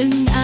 and I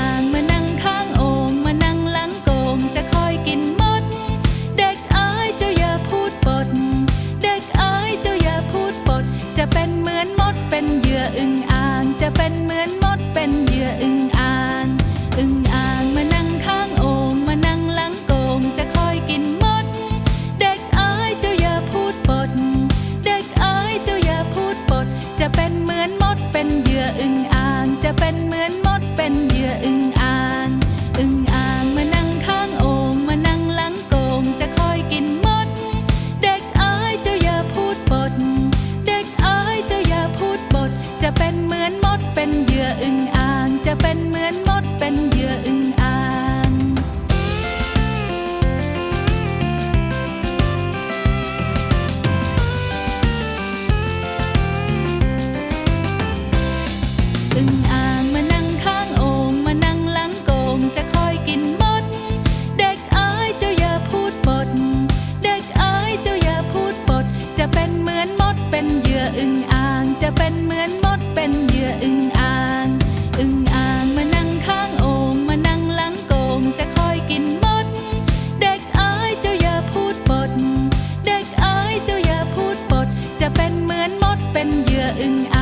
อึ่งอ่างจะเป็นเหมือน đừng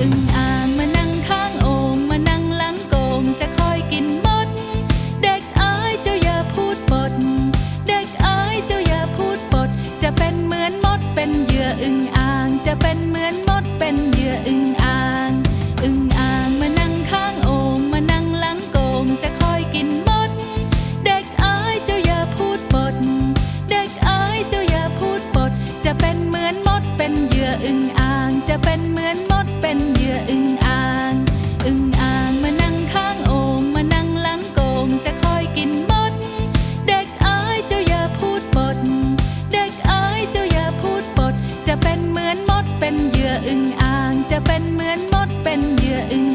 อึ่งอ่างมานั่งข้างองมานั่งหลังโกงจะคอยกินมด เด็กอายจ้อย่าพูดปด เด็กอายจ้อย่าพูดปด จะเป็นเหมือนมดเป็นเหยื่ออึ่งอ่าง จะเป็นเหมือนมดเป็นเหยื่ออึ่งอ่าง ยื่ออึ่งอ่างจะเป็นเหมือนมดเป็นเหยื่ออึ่ง